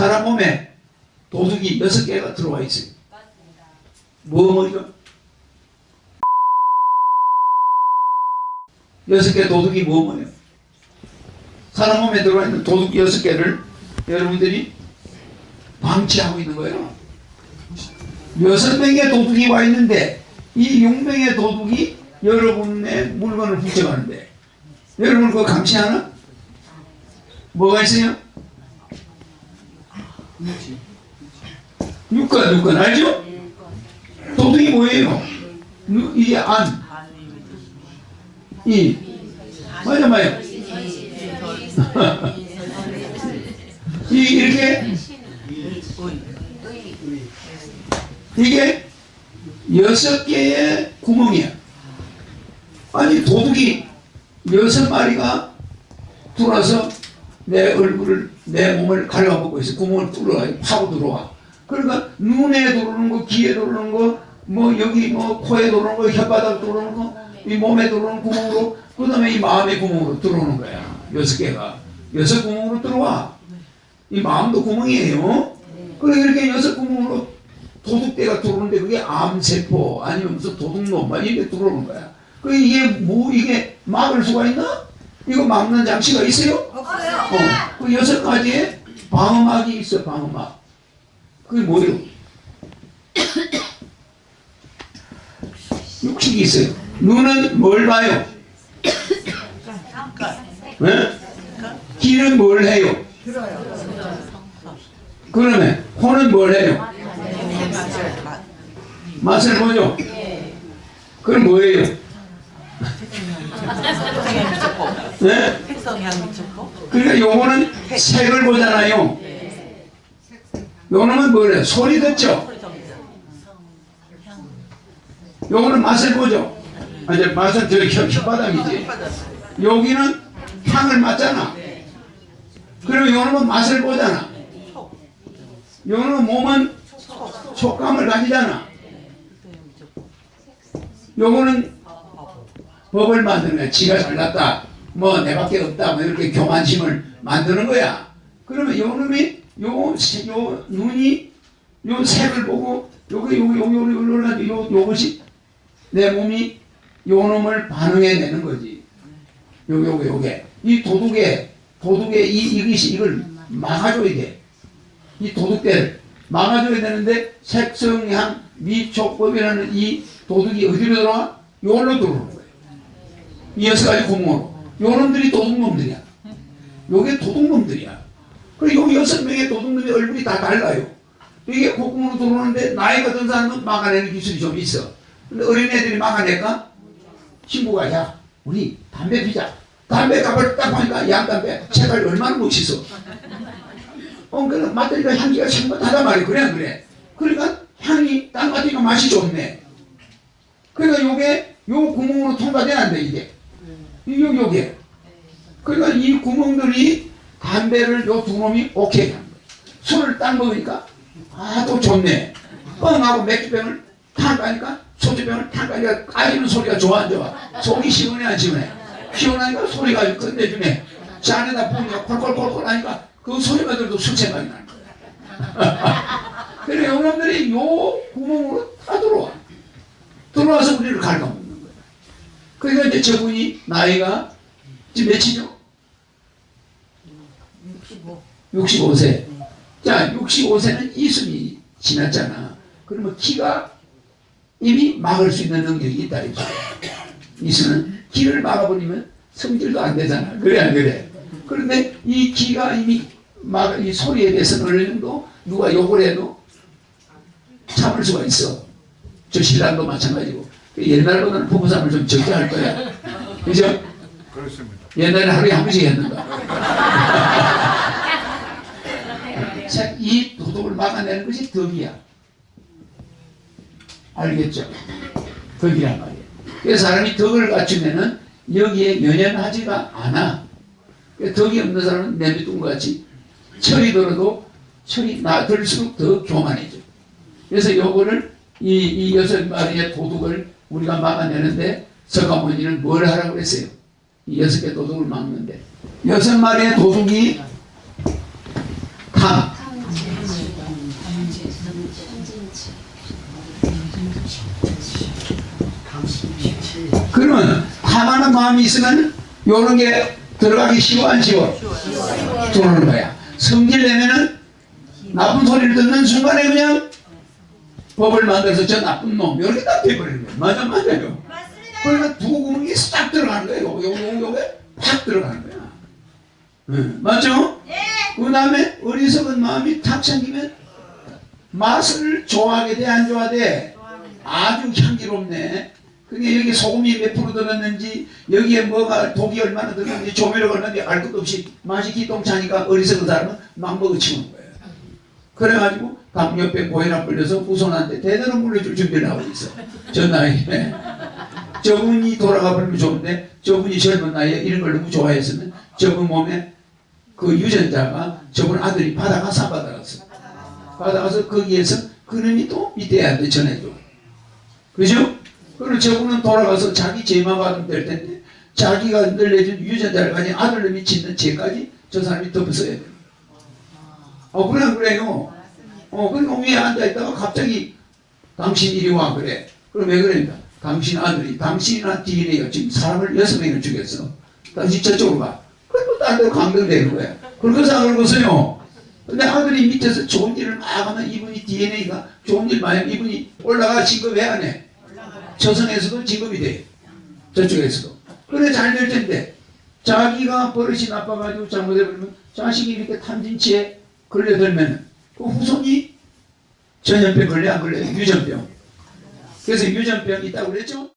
사람 몸에 도둑이 여섯 개가 들어와 있어요. 뭐 뭐죠? 여섯 개 도둑이 뭐 뭐예요? 사람 몸에 들어와 있는 도둑 여섯 개를 여러분들이 방치하고 있는 거예요. 여섯 명의 도둑이 와 있는데 이 6명의 도둑이 여러분의 물건을 훔쳐가는데 여러분 그거 감시하나? 뭐가 있어요? 육건 육건 알죠? 도둑이 뭐예요? 누- 이게 안, 이. 맞아 맞아. 이 이렇게? 이게 여섯 개의 구멍이야. 아니 도둑이 여섯 마리가 들어와서 내 얼굴을 내 몸을 갉아먹고 있어. 구멍을 뚫어 파고 들어와. 그러니까 눈에 들어오는 거, 귀에 들어오는 거, 뭐 여기 뭐 코에 들어오는 거, 혓바닥 들어오는 거, 이 몸에 들어오는 구멍으로, 그 다음에 이 마음의 구멍으로 들어오는 거야. 여섯 개가 여섯 구멍으로 들어와. 이 마음도 구멍이에요. 그래 이렇게 여섯 구멍으로 도둑대가 들어오는데 그게 암세포 아니면 무슨 도둑놈 막 이렇게 들어오는 거야. 그 이게 뭐 이게 막을 수가 있나? 이거 막는 장치가 있어요? 어, 그 여섯 가지의 방어막이 있어 방어막. 그게 뭐예요? 육식이 있어요. 눈은 뭘 봐요? 네? 귀는 뭘 해요? 그러면 코는 뭘 해요? 맛을 보죠? 그럼 뭐예요? 네? 그러니까 요거는 색을 보잖아요. 요놈은 뭐래요? 소리 듣죠? 요거는 맛을 보죠? 아, 이제 맛은 저기 혀- 혓바닥이지. 여기는 향을 맡잖아. 그러면 요놈은 맛을 보잖아. 요놈은 몸은 촉감을 가지잖아. 요거는 법을 거야. 지가 잘났다. 뭐 내밖에 없다. 뭐 이렇게 교만심을 만드는 거야. 그러면 요 놈이 요, 세- 요 눈이 요 색을 보고 요게 요게 요게 요게 요게 요 요것이 내 몸이 요 놈을 반응해내는 거지. 요게 요게 요게 이 도둑의 도둑의 이 이것이 이걸 막아줘야 돼. 이 도둑대를 막아줘야 되는데 색성향 미촉법이라는 이 도둑이 어디로 들어와? 요걸로 들어오는 거예요. 이 여섯 가지 구멍으로. 요 놈들이 도둑놈들이야. 요게 도둑놈들이야. 그리고 요 여섯 명의 도둑놈의 얼굴이 다 달라요. 이게 콧구멍으로 들어오는데 나이가 든 사람은 막아내는 기술이 좀 있어. 근데 어린애들이 막아낼까? 친구가 야 우리 담배 피자. 담배 값을 딱 보니까 양담배 색깔이 얼마나 멋있어. 어, 그래, 맛들이가 향기가 생각하단 말이야. 그래, 안 그래. 그러니까 향이 딱 맡으니까 맛이 좋네. 그러니까 요게, 요 구멍으로 돼, 이게. 요, 요게. 그러니까 이 구멍들이 담배를 요 두 놈이 오케이 하는 거야. 술을 딱 먹으니까, 아, 또 좋네. 뻥하고 맥주병을 탁 가니까, 소주병을 탁 가니까, 까이는 소리가 좋아, 안 좋아? 속이 시원해, 안 시원해? 시원하니까 소리가 끝내주네. 잔에다 부으니까 콜콜콜콜 하니까, 그 소리만 들어도 술 생각이 나는 거야. 그래, 여러분들이 요 구멍으로 다 들어와. 들어와서 우리를 거야. 그러니까 이제 저분이 나이가 지금 몇이죠? 65 65세. 자, 65세는 이순이 지났잖아. 그러면 키가 이미 막을 수 있는 능력이 있다. 이순은 키를 막아버리면 성질도 안 되잖아. 그래, 안 그래? 그런데 이 키가 이미 막, 이 소리에 대해서는 어느 정도 누가 욕을 해도 참을 수가 있어. 저 신랑도 마찬가지고. 옛날보다는 부부싸움을 좀 적게 할 거야. 그죠? 그렇습니다. 옛날에 하루에 한 번씩 했는가. 자, 이 도둑을 막아내는 것이 덕이야. 알겠죠? 덕이란 말이야. 그래서 사람이 덕을 갖추면은 여기에 연연하지가 않아. 덕이 없는 사람은 내비둔 것 같이 철이 들어도 철이 나 들수록 더 교만해져. 그래서 요거를 이, 이 여섯 마리의 도둑을 우리가 막아내는데 석가모니는 뭘 하라고 그랬어요? 이 여섯 개 도둑을 막는데 여섯 마리의 도둑이 탐, 그러면 하나는 마음이 있으면 요런 게 들어가기 쉬워 안 쉬워? 들어오는 거야. 성질 내면은 나쁜 소리를 듣는 순간에 그냥 법을 만들어서 저 나쁜 놈 이렇게 딱 돼버리는 거야. 맞아 맞아요. 그러니까 두 구멍이 싹 들어가는 거예요. 요, 요, 요, 요게 팍 들어가는 거야. 응, 맞죠? 그 다음에 어리석은 마음이 탁 생기면 맛을 좋아하게 돼, 안 좋아하게 아주 향기롭네. 그게 여기 소금이 몇 프로 들었는지, 여기에 뭐가 독이 얼마나 들었는지, 조미료가 얼마나 알 것도 없이 맛이 기똥차니까 어리석은 사람은 막 먹어치우는 거예요. 그래가지고 감염병 고혈압 걸려서 후손한테 대대로 물려줄 준비를 하고 있어. 저 나이에. 저분이 돌아가 버리면 좋은데 저분이 젊은 나이에 이런 걸 너무 좋아했으면 저분 몸에 그 유전자가 저분 아들이 받아가서 안 받아갔어. 받아가서 거기에서 그놈이 또 밑에한테 전해줘. 그죠? 그리고 저분은 돌아가서 자기 죄만 받으면 될 텐데 자기가 늘려준 유전자를 가진 아들놈이 짓는 죄까지 저 사람이 덮어서야 돼. 어, 그래, 그래요. 어, 그러니까 위에 앉아있다가 갑자기 당신 이리 와, 그래. 그럼 왜 그러니까? 당신 아들이, 당신이나 DNA가 지금 사람을 여섯 명을 죽였어. 당신 저쪽으로 가. 그리고 딴 데로 강등되는 거야. 그렇게 생각을 보세요. 근데 아들이 밑에서 좋은 일을 막 하면 이분이 DNA가 좋은 일 하면 이분이 올라가 진급 왜안 해? 저승에서도 진급이 돼. 저쪽에서도. 그래 잘 될 텐데 자기가 버릇이 나빠가지고 잘못해버리면 자식이 이렇게 탐진치에 걸려들면 그 후손이 전염병 걸려 안 걸려? 유전병. 그래서 유전병이 있다고 그랬죠?